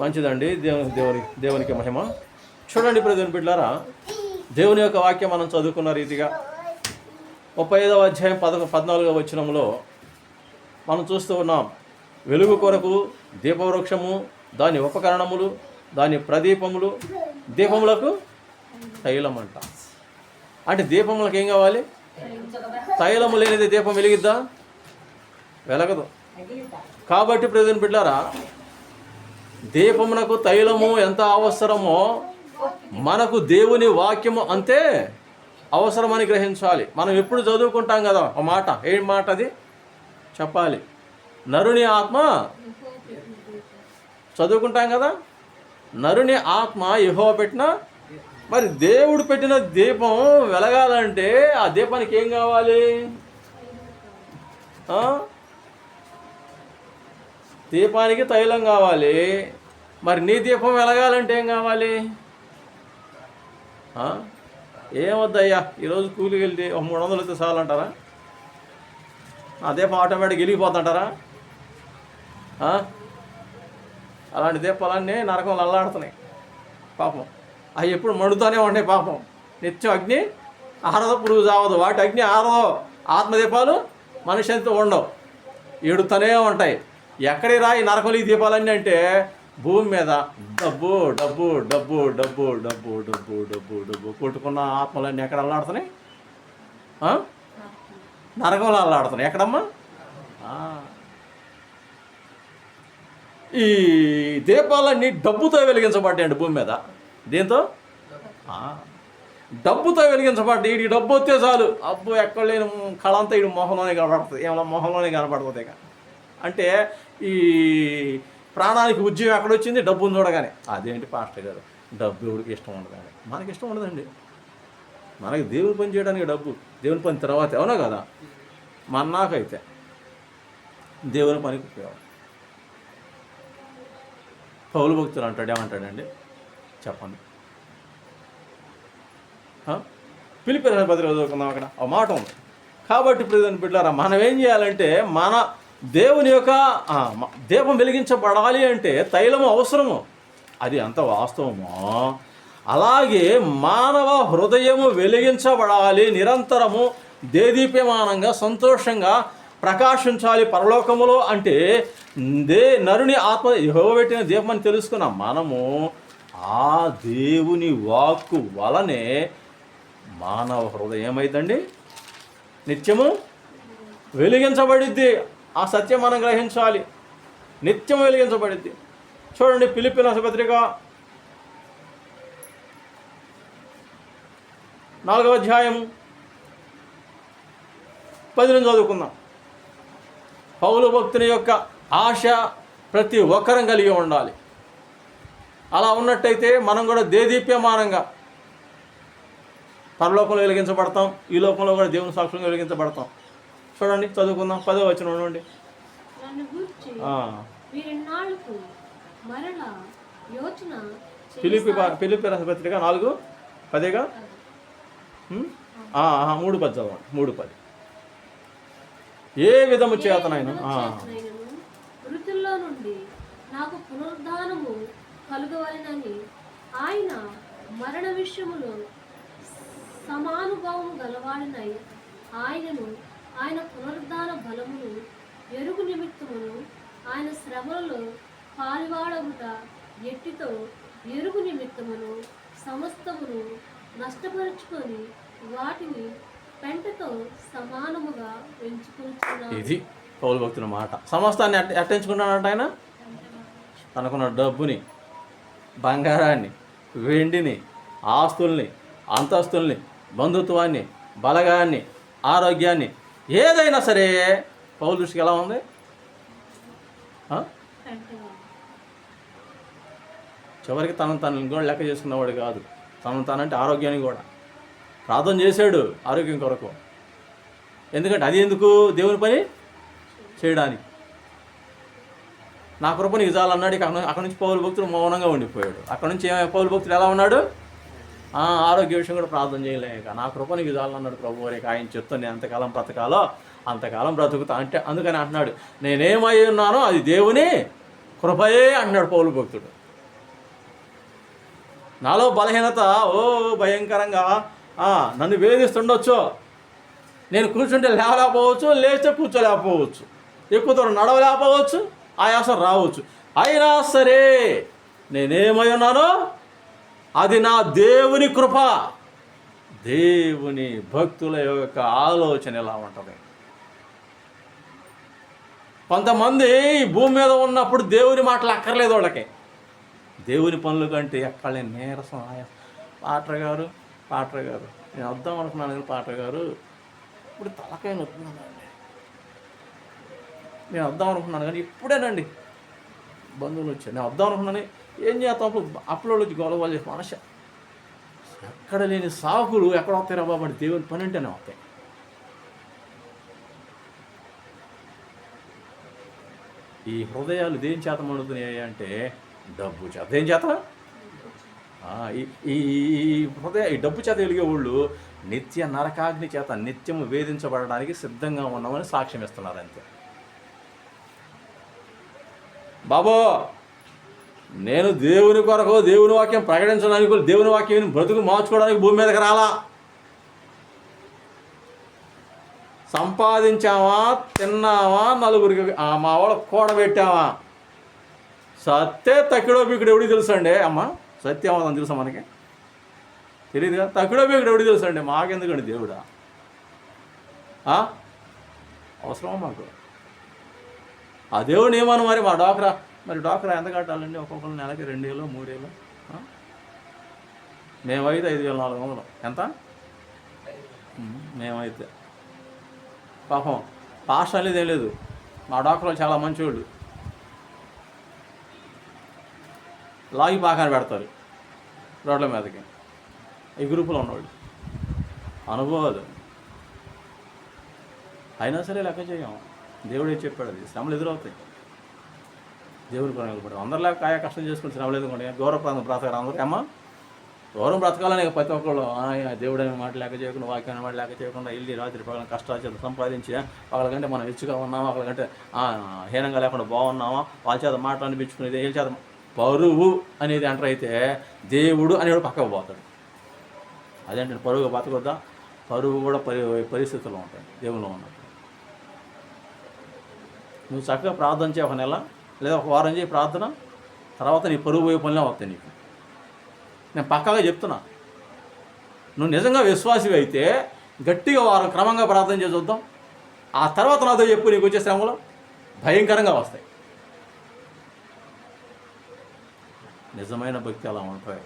మంచిదండి. దేవుని దేవుని దేవునికి మహిమ. చూడండి ప్రజలు బిడ్డారా దేవుని యొక్క వాక్యం మనం చదువుకున్న రీతిగా ముప్పై ఐదవ అధ్యాయం పద పద్నాలుగవ వచనంలో మనం చూస్తూ ఉన్నాం వెలుగు కొరకు దీపవృక్షము దాని ఉపకరణములు దాని ప్రదీపములు దీపములకు తైలం అంట అంటే దీపములకు ఏం కావాలి? తైలము లేనిది దీపం వెలిగిద్దా? వెలగదు. కాబట్టి ప్రజలు బిడ్డారా దీపమునకు తైలము ఎంత అవసరమో మనకు దేవుని వాక్యము అంతే అవసరమని గ్రహించాలి. మనం ఎప్పుడు చదువుకుంటాం కదా ఒక మాట ఏం మాట అది? చెప్పాలి. నరుని ఆత్మ చదువుకుంటాం కదా? నరుని ఆత్మ యహో పెట్టిన మరి దేవుడు పెట్టిన దీపం వెలగాలంటే ఆ దీపానికి ఏం కావాలి? దీపానికి తైలం కావాలి. మరి నీ దీపం వెలగాలంటే ఏం కావాలి? ఏమొద్దయ్యా? ఈరోజు కూలికి వెళ్ళి ఒక మూడు వందలు వస్తే చాలంటారా? ఆ దీపం ఆటోమేటిక్ వెళ్ళిపోతుంటారా అలాంటి దీపాలన్నీ నరకంలో అల్లాడుతున్నాయి. పాపం. అవి ఎప్పుడు మండుతూనే ఉంటాయి పాపం. నిత్యం అగ్ని ఆరదు పురుగు చావదు. వాటి అగ్ని ఆరదు. ఆత్మదీపాలు మనిషి అంతా ఉండవు. ఎడుతూనే ఉంటాయి. ఎక్కడి రాయి నరకలు ఈ దీపాలన్నీ అంటే భూమి మీద డబ్బు డబ్బు డబ్బు డబ్బు డబ్బు డబ్బు డబ్బు డబ్బు కొట్టుకున్న ఆత్మలన్నీ ఎక్కడ అల్లాడుతున్నాయి నరకంలో అల్లాడుతున్నాయి ఎక్కడమ్మా? ఈ దీపాలన్నీ డబ్బుతో వెలిగించబడ్డాయండి భూమి మీద. దీంతో? డబ్బుతో వెలిగించబడ్డాయి. ఈ డబ్బు వస్తే చాలు. అబ్బు ఎక్కడ లేని కళంతా ఈ మొహంలోనే కనబడుతుంది ఏమైనా మొహంలోనే కనబడుతుంది ఇక. అంటే ఈ ప్రాణానికి ఉద్యోగం ఎక్కడ వచ్చింది డబ్బును చూడగానే. అదేంటి పాస్టర్ గారు? డబ్బు ఎవరికి ఇష్టం ఉండదండి. మనకి ఇష్టం ఉండదండి. మనకి దేవుని పని చేయడానికి డబ్బు. దేవుని పని తర్వాత అవునా కదా? మన నాకైతే దేవుని పనికి ఉపయోగం. పౌలు భక్తులు అంటాడు ఏమంటాడండి? చెప్పండి. పిలిపి పత్రిక చదువుకుందాం అక్కడ. ఆ మాట ఉంది. కాబట్టి ఇప్పుడు బిడ్డారా మనం ఏం చేయాలంటే మన దేవుని యొక్క దీపం వెలిగించబడాలి అంటే తైలము అవసరము. అది అంత వాస్తవమో? అలాగే మానవ హృదయము వెలిగించబడాలి నిరంతరము దేదీప్యమానంగా సంతోషంగా ప్రకాశించాలి పరలోకములో అంటే దే నరుని ఆత్మ పెట్టిన దీపం అని తెలుసుకున్నాం మనము ఆ దేవుని వాక్కు వలనే మానవ హృదయం ఏమైందండి నిత్యము వెలిగించబడిద్ది. ఆ సత్యం మనం గ్రహించాలి. నిత్యం వెలిగించబడింది. చూడండి పిలిపిన పత్రిక నాలుగవ అధ్యాయం పది నుంచి చదువుకుందాం. పౌలు భక్తుని యొక్క ఆశ ప్రతి ఒక్కరం కలిగి ఉండాలి. అలా ఉన్నట్టయితే మనం కూడా దేదీప్యమానంగా పరలోకంలో వెలిగించబడతాం ఈ లోకంలో కూడా దేవుని సాక్షులుగా వెలిగించబడతాం. చూడండి చదువుకుందాం పదో వచ్చిన ఉండండి వీరిన్నాళ్ళకు మరల యోచన ఫిలిపి ప- ఫిలిపి రాసిన పత్రిక నాలుగు పదేగా? మూడు పది చదవండి మూడు పది ఏ విధము చేతనైనా మృతుల్లో నుండి నాకు పునరుద్ధానము కలుగవలెనని ఆయన మరణ విషయములో సమానుభావము గలవాడినై ఆయనను ఆయన పునరుద్ధాన బలమును ఎరుగు నిమిత్తమును ఆయన శ్రమలలో పాలివాడగుట ఎట్టితో ఎరుగు నిమిత్తమును సమస్తమును నష్టపరుచుకొని వాటిని పెంటతో సమానముగా పెంచుకుంటున్నాడు ఇది పౌలు భక్తుల మాట. సమస్తాన్ని ఎట్ట ఆయన? తనకున్న డబ్బుని బంగారాన్ని వెండిని ఆస్తుల్ని అంతస్తుల్ని బంధుత్వాన్ని బలగాన్ని ఆరోగ్యాన్ని ఏదైనా సరే పౌల దృష్టికి ఎలా ఉంది? చివరికి తనను తనని కూడా లెక్క చేసుకున్నవాడు కాదు. తనను తనంటే ఆరోగ్యాన్ని కూడా. ప్రార్థన చేశాడు ఆరోగ్యం కొరకు. ఎందుకంటే అది ఎందుకు? దేవుని పని చేయడానికి. నా కృప నీకు చాలన్నాడు ఇక అక్కడ అక్కడ నుంచి పౌరు భక్తుడు మౌనంగా ఉండిపోయాడు. అక్కడ నుంచి ఏమై పౌరు భక్తుడు ఎలా ఉన్నాడు? ఆరోగ్య విషయం కూడా ప్రార్థన చేయలేక నా కృపనికి నీకు ప్రభు రేఖ ఆయన చెప్తాను నేను ఎంతకాలం బ్రతకాలో? అంతకాలం బ్రతుకుతా అంటే అందుకని అంటున్నాడు నేనేమై ఉన్నానో అది దేవుని కృపయే అంటున్నాడు పౌలు భక్తుడు. నాలో బలహీనత ఓ భయంకరంగా నన్ను వేధిస్తుండొచ్చు. నేను కూర్చుంటే లేవలేకపోవచ్చు లేస్తే కూర్చోలేకపోవచ్చు. ఎక్కువ దూరం నడవలేకపోవచ్చు ఆయాసం రావచ్చు. అయినా సరే నేనేమై ఉన్నానో అది నా దేవుని కృప. దేవుని భక్తుల యొక్క ఆలోచన ఎలా ఉంటుంది? కొంతమంది భూమి మీద ఉన్నప్పుడు దేవుని మాటలు అక్కర్లేదు వాళ్ళకి. దేవుని పనులు కంటే ఎక్కడే నీరసం పాటర్ గారు పాటర్ గారు. నేను వద్దాం అనుకున్నాను కానీ పాటర్ గారు. ఇప్పుడు తలకాయ నొప్పున్నానండి నేను వద్దాం అనుకున్నాను కానీ ఇప్పుడేనండి. బంధువులు వచ్చారు. నేను వద్దాం అనుకున్నాను ఏం చేస్తాం అప్పుడు? అప్పుడు వచ్చి గొడవ చేసి మనిషి ఎక్కడ లేని సాకులు ఎక్కడ వస్తాయి బాబు అంటే దేవుని పని అంటేనే వస్తాయి. ఈ హృదయాలు దేని చేత మండుతున్నాయి అంటే డబ్బు చేత. దేని చేత? ఈ ఈ ఈ హృదయ ఈ డబ్బు చేత వెలిగే వాళ్ళు నిత్య నరకాగ్ని చేత నిత్యము వేధించబడడానికి సిద్ధంగా ఉన్నామని సాక్ష్యం ఇస్తున్నారు అంతే. బాబో! నేను దేవుని కొరకు దేవుని వాక్యం ప్రకటించడానికి దేవుని వాక్యం బ్రతుకు మార్చుకోవడానికి భూమి మీదకి రాలా. సంపాదించావా తిన్నావా నలుగురికి ఆ, మా వాళ్ళ కూడబెట్టావా సత్తే తక్కిడో బీకుడు ఎవడికి తెలుసు అండి? అమ్మ సత్యవాదం తెలుసా మనకి? తెలియదు కదా. తక్కిడో బీకుడు ఎవడికి తెలుసు అండి? మాకెందుకండి దేవుడా? అవసరమా మాకు? ఆ దేవుడు ఏమను మరి మా డాక్రా మరి డాక్రా ఎంత కట్టాలండి? ఒక్కొక్కరు నెలకి రెండేళ్ళు మూడేళ్ళు వేలు మేమైతే ఐదు వేల నాలుగు వందలు. ఎంత? మేమైతే. పాపం పాస్ట్ అనేది ఏం లేదు. మా డాక్టర్లు చాలా మంచివాళ్ళు లాగి పాకాన్ని పెడతారు రోడ్ల మీదకి. ఈ గ్రూపులో ఉన్నవాళ్ళు అనుభవాలు. అయినా సరే లెక్క చేయం. దేవుడే చెప్పాడు అది? శ్రమలు ఎదురవుతాయి. దేవుడి పని పడతాం అందరిలా కాయ కష్టం చేసుకుని రావలేదు అనుకోండి. గౌరవ ప్రాంతం బ్రతకరు అందరూ గౌరవం బ్రతకాలని ప్రతి ఒక్కళ్ళు. "ఆ, దేవుడు అనే మాట లేక చేయకుండా వాక్యం అనే మాట లేక చేయకుండా వెళ్ళి రాత్రి పగల కష్టాలు సంపాదించి వాళ్ళకంటే మనం హెచ్చుగా ఉన్నామా? వాళ్ళకంటే హీనంగా లేకుండా బాగున్నామా? వాళ్ళ చేత మాట అనిపించుకునేది వీళ్ళ చేత పరువు అనేది అంటారు అయితే దేవుడు అనేవాడు పక్కకు పోతాడు. అదేంటే పరువు బతకొద్దా? పరువు కూడా పరి పరిస్థితుల్లో ఉంటాయి దేవుళ్ళు ఉన్నప్పుడు. నువ్వు చక్కగా ప్రార్థన చేయ ఒక నెల. లేదా ఒక వారం చేయి ప్రార్థన తర్వాత నీ పరుగు పోయే పనులే వస్తాయి నీకు. నేను పక్కాగా చెప్తున్నా. నువ్వు నిజంగా విశ్వాసివి అయితే గట్టిగా వారం క్రమంగా ప్రార్థన చేసి చూద్దాం ఆ తర్వాత నాతో చెప్పు నీకు వచ్చే శ్రమలు భయంకరంగా వస్తాయి. నిజమైన భక్తి అలా ఉంటాయి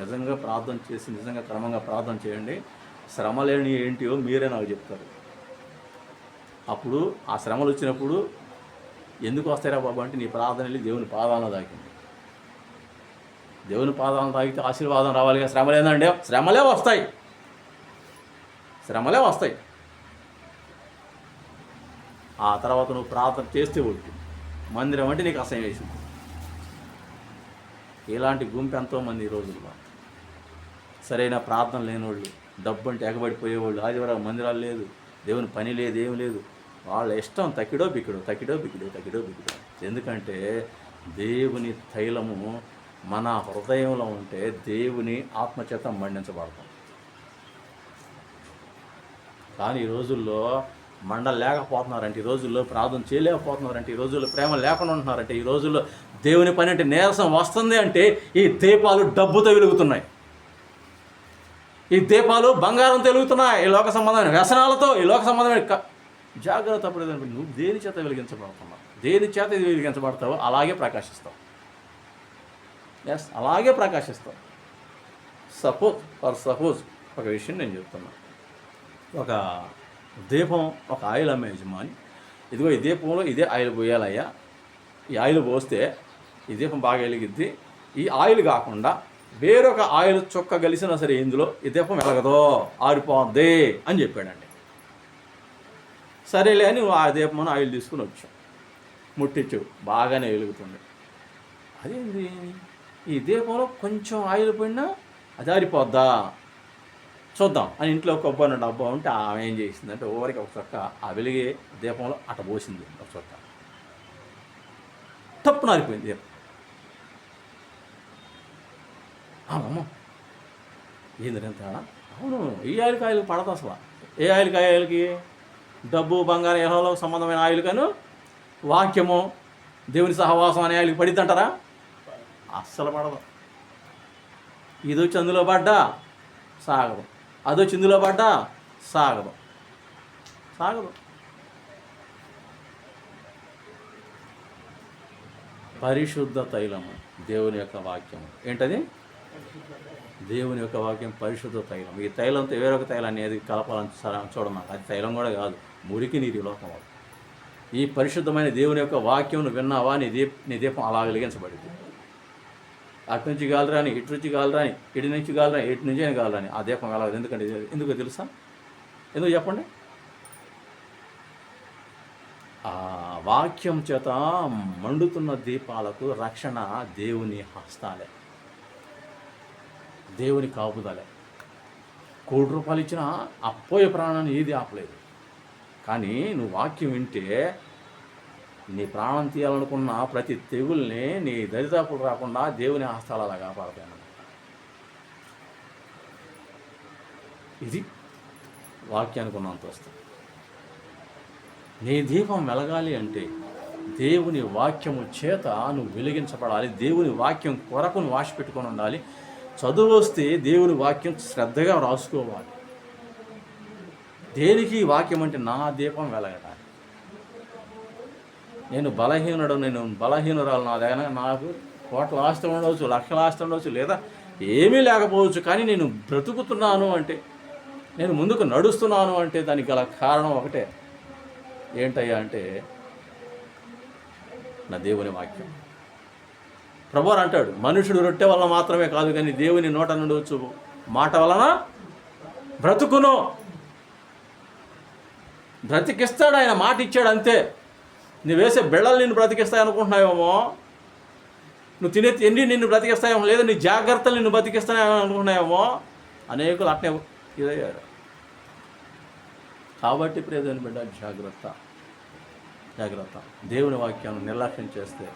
నిజంగా ప్రార్థన చేసి నిజంగా క్రమంగా ప్రార్థన చేయండి. శ్రమలేని ఏంటియో మీరే నాకు చెప్తారు. అప్పుడు ఆ శ్రమలు వచ్చినప్పుడు ఎందుకు వస్తాయిరా బాబు అంటే నీ ప్రార్థన వెళ్ళి దేవుని పాదాలను తాకింది. దేవుని పాదాలను తాగితే ఆశీర్వాదం రావాలి కదా. శ్రమలేదండి శ్రమలే వస్తాయి. శ్రమలే వస్తాయి. ఆ తర్వాత నువ్వు ప్రార్థన చేస్తే ఒట్టు. మందిరం అంటే నీకు అసహ్యం వేసింది. ఇలాంటి గుంపు ఎంతోమంది ఈ రోజుల్లో సరైన ప్రార్థన లేనివాళ్ళు డబ్బు అంటే ఎగబడిపోయేవాళ్ళు ఆదివారం మందిరాలు లేదు దేవుని పని లేదు ఏం లేదు. వాళ్ళ ఇష్టం తక్కిడో బిక్కిడో తకిడో బిక్కిడో తకిడో బిక్కిడో ఎందుకంటే దేవుని తైలము మన హృదయంలో ఉంటే దేవుని ఆత్మచేత మండించబడతాం. కానీ ఈ రోజుల్లో మండలు లేకపోతున్నారంటే ఈ రోజుల్లో ప్రార్థన చేయలేకపోతున్నారంటే ఈ రోజుల్లో ప్రేమ లేకుండా ఉంటున్నారంటే ఈ రోజుల్లో దేవుని పని అంటే నీరసం వస్తుంది అంటే ఈ దీపాలు డబ్బుతో వెలుగుతున్నాయి. ఈ దీపాలు బంగారం తెలుగుతున్నాయి ఈ లోక సంబంధమైన వ్యసనాలతో ఈ లోక సంబంధమైన జాగ్రత్త పడేదని నువ్వు దేని చేత వెలిగించబడుతున్నావు దేని చేత ఇది వెలిగించబడతావో అలాగే ప్రకాశిస్తావు. ఎస్ అలాగే ప్రకాశిస్తావు. సపోజ్ ఫర్ సపోజ్ ఒక విషయం నేను చెప్తున్నా. ఒక దీపం ఒక ఆయిల్ అమ్మే యజమాని ఇదిగో ఈ దీపంలో ఇదే ఆయిల్ పోయాలయ్యా. ఈ ఆయిల్ పోస్తే ఈ దీపం బాగా వెలిగిద్ది. ఈ ఆయిల్ కాకుండా వేరొక ఆయిల్ చుక్క కలిసినా సరే ఇందులో ఈ దీపం వెలగదో ఆరిపోద్ది అని చెప్పాడండి. సరేలే అని ఆ దీపం ఆయిల్ తీసుకుని వచ్చాం. ముట్టించు బాగానే వెలుగుతుంది. అదేంది? ఈ దీపంలో కొంచెం ఆయిల్ పోయినా అది ఆరిపోద్దా? చూద్దాం. అని ఇంట్లో కొబ్బరి డబ్బా ఉంటే ఆమె ఏం చేసిందంటే ఓవరికి ఒక చొక్క ఆ వెలిగే దీపంలో అట పోసింది ఒక చొక్క. తప్పు నారిపోయింది దీపం. అమ్మ ఏంది ఎంత అవును ఈ ఆయిల్ కాయలు పడదు అసలు. ఏ ఆయిల్ కాయలకి డబ్బు బంగారం ఎహోలో సంబంధమైన ఆయిల్ కాను వాక్యము దేవుని సహవాసం అనే ఆయిల్కి పడిద్దంటారా? అస్సలు పడదు. ఇది వచ్చి అందులో పడ్డా సాగదు. అది వచ్చి ఇందులో పడ్డా సాగదు. సాగదు. పరిశుద్ధ తైలము దేవుని యొక్క వాక్యం ఏంటది? దేవుని యొక్క వాక్యం పరిశుద్ధ తైలం. ఈ తైలంతో వేరొక తైలాన్ని ఏది కలపాలని సర- అది తైలం కూడా కాదు. మురికి నీటి లోకం ఈ పరిశుద్ధమైన దేవుని యొక్క వాక్యం విన్నావా? నీ దీప నీ దీపం అలా వెలిగించబడింది. అటు నుంచి గాలిరాని ఇటు నుంచి గాలిరాని ఇటు నుంచి గాలిరాని ఇటు నుంచి అయినా గాలిరాని ఆ దీపం వెళ్ళదు ఎందుకంటే ఎందుకు తెలుసా? ఎందుకు చెప్పండి? ఆ వాక్యం చేత మండుతున్న దీపాలకు రక్షణ దేవుని హస్తాలే. దేవుని కాపుదలే. కోటి రూపాయలు ఇచ్చినా అప్పోయే ప్రాణాన్ని ఏది ఆపలేదు. కానీ నువ్వు వాక్యం వింటే నీ ప్రాణం తీయాలనుకున్న ప్రతి తెగుల్ని నీ దరిదాపులు రాకుండా దేవుని హస్తాలు అలా కాపాడతాను ఇది వాక్యానికి ఉన్నంత వస్తుంది నీ దీపం వెలగాలి అంటే దేవుని వాక్యము చేత నువ్వు వెలిగించబడాలి. దేవుని వాక్యం కొరకు నువ్వు పెట్టుకొని ఉండాలి. చదువు వస్తే దేవుని వాక్యం శ్రద్ధగా రాసుకోవాలి. దేనికి వాక్యం అంటే నా దీపం వెలగడానికి నేను బలహీనుడు నేను బలహీనురాలు నా దగ్గర నాకు కోట్ల ఆస్తి ఉండవచ్చు లక్షల ఆస్తి ఉండవచ్చు లేదా ఏమీ లేకపోవచ్చు కానీ నేను బ్రతుకుతున్నాను అంటే నేను ముందుకు నడుస్తున్నాను అంటే దానికి గల కారణం ఒకటే. ఏంటయ్యా అంటే నా దేవుని వాక్యం. ప్రభువారు అంటాడు మనుషుడు రొట్టె వల్ల మాత్రమే కాదు కానీ దేవుని నోట నుండి వచ్చు మాట వలన బ్రతుకును. బ్రతికిస్తాడు ఆయన మాట ఇచ్చాడు అంతే. నువ్వు వేసే బిళ్ళలు నిన్ను బ్రతికిస్తాయి అనుకుంటున్నావేమో? నువ్వు తినే తిండి నిన్ను బ్రతికిస్తాయేమో? లేదా నీ జాగ్రత్తలు నిన్ను బ్రతికిస్తాయి అనుకుంటున్నాయేమో అనేకులు అట్నే ఇదయ్యారు. కాబట్టి ప్రియదని బిడ్డ జాగ్రత్త. జాగ్రత్త. దేవుని వాక్యాన్ని నిర్లక్ష్యం చేస్తే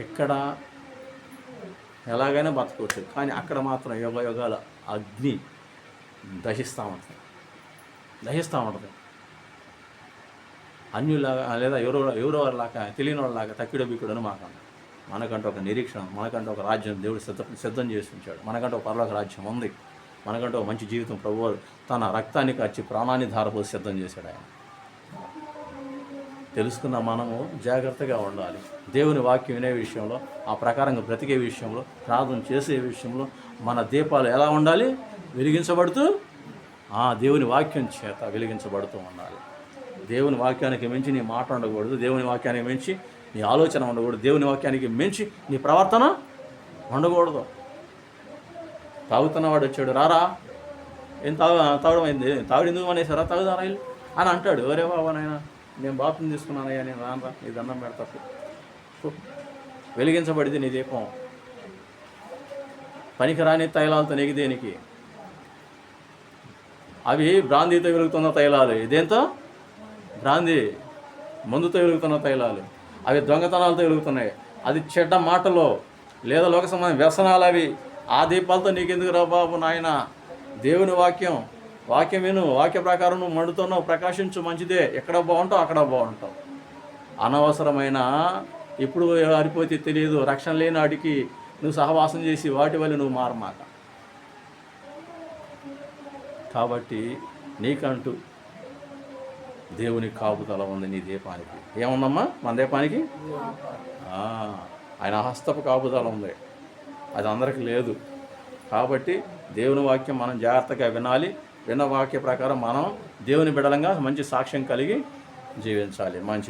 ఇక్కడ ఎలాగైనా బతకవచ్చు. కానీ అక్కడ మాత్రం యుగ యుగాల అగ్ని దహిస్తూ ఉంటుంది. దహిస్తూ ఉంటుంది. అన్యులాగా లేదా ఎవరో ఎవరో లాగా తెలియని వాళ్ళలాగా తక్కిడ బిక్కుడని మాకు మనకంటే ఒక నిరీక్షణ మనకంటే ఒక రాజ్యం దేవుడు సిద్ధ సిద్ధం చేసి ఉంచాడు. మనకంటే ఒక పరలోక రాజ్యం ఉంది. మనకంటే ఒక మంచి జీవితం ప్రభు తన రక్తాన్ని కార్చి ప్రాణాన్ని ధారపోసి సిద్ధం చేశాడు ఆయన. తెలుసుకున్న మనము జాగ్రత్తగా ఉండాలి. దేవుని వాక్యం వినే విషయంలో ఆ ప్రకారంగా బ్రతికే విషయంలో ప్రార్థన చేసే విషయంలో మన దీపాలు ఎలా ఉండాలి? వెలిగించబడుతూ ఆ దేవుని వాక్యం చేత వెలిగించబడుతూ ఉండాలి. దేవుని వాక్యానికి మించి నీ మాట ఉండకూడదు. దేవుని వాక్యానికి మించి నీ ఆలోచన ఉండకూడదు. దేవుని వాక్యానికి మించి నీ ప్రవర్తన ఉండకూడదు. తాగుతున్నవాడు వచ్చాడు రారా ఏం తాగు తాగడం అయింది తాగుడు ఎందుకు అనేసారా తాగుదారా అని అంటాడు. ఎవరే బాబా నాయన నేను బాప్తిని తీసుకున్నానయ్యా నేను రానరా నీ దండం పెడతా. వెలిగించబడింది నీ దీపం. పనికిరాని తైలాలతో నెగి దేనికి అవి బ్రాందీతో వెలుగుతున్న తైలాలు. ఇదేంతో? బ్రాందీ మందుతో వెలుగుతున్న తైలాలు. అవి దొంగతనాలతో వెలుగుతున్నాయి. అది చెడ్డ మాటలో. లేదా లోక సంబంధం వ్యసనాలు అవి. ఆ దీపాలతో నీకెందుకు రా బాబు నాయన? దేవుని వాక్యం. వాక్యం విను వాక్య ప్రకారం నువ్వు మండుతున్నావు ప్రకాశించు మంచిదే. ఎక్కడ బాగుంటావు అక్కడ బాగుంటావు. అనవసరమైన ఇప్పుడు అరిపోతే తెలియదు రక్షణ లేని వాడికి నువ్వు సహవాసం చేసి వాటి వల్ల నువ్వు మారమాక. కాబట్టి నీకంటూ దేవుని కాపుదల ఉంది నీ దీపానికి. ఏముందమ్మా? మన దీపానికి? ఆయన హస్తపు కాపుదల ఉంది. అది అందరికీ లేదు. కాబట్టి దేవుని వాక్యం మనం జాగ్రత్తగా వినాలి. విన్న వాక్య ప్రకారం మనం దేవుని బిడలంగా మంచి సాక్ష్యం కలిగి జీవించాలి. మంచి